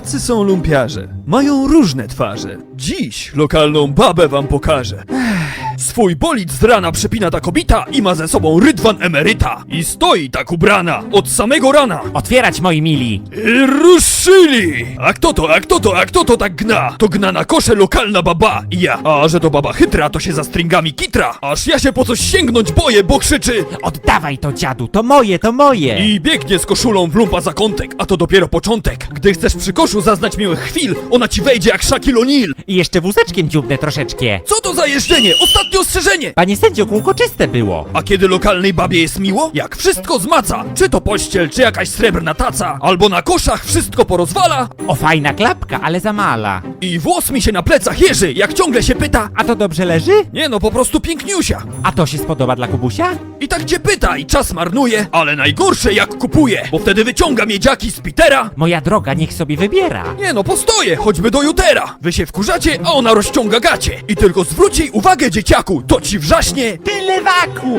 Tacy są lumpiarze. Mają różne twarze. Dziś lokalną babę wam pokażę. Ech, Swój bolid z rana przepina ta kobita i ma ze sobą rydwan emeryta. I stoi tak ubrana od samego rana. Otwierać, moi mili! I ruszyli! A kto to, a kto to, a kto to tak gna? To gna na kosze lokalna baba i ja. A że to baba chytra, to się za stringami kitra. Aż ja się po coś sięgnąć boję, bo krzyczy Oddawaj to, dziadu, to moje, to moje! i biegnie z koszulą w lumpa za kątek, a to dopiero początek. Gdy chcesz przy koszu zaznać miłych chwil, ona ci wejdzie jak Shaquille O'Neal. I jeszcze wózeczkiem dziubnę troszeczkę. Co to za jeżdżenie? Ostatnie ostrzeżenie! Panie sędzio, kółko czyste było. A kiedy lokalnej babie jest miło? Jak wszystko zmaca, czy to pościel, czy jakaś srebrna taca, albo na koszach wszystko porozwala O, fajna klapka, ale za mala. i włos mi się na plecach jeży, jak ciągle się pyta. A to dobrze leży? Nie no, po prostu piękniusia. A to się spodoba dla Kubusia? I tak cię pyta i czas marnuje, ale najgorsze jak kupuje, bo wtedy wyciąga miedziaki z Petera. Moja droga, niech sobie wybiera. Nie no, postoję, choćby do jutera. Wy się wkurzacie, a ona rozciąga gacie. I tylko zwróć jej uwagę, dzieciaku, to ci wrzaśnie Ty lewaku!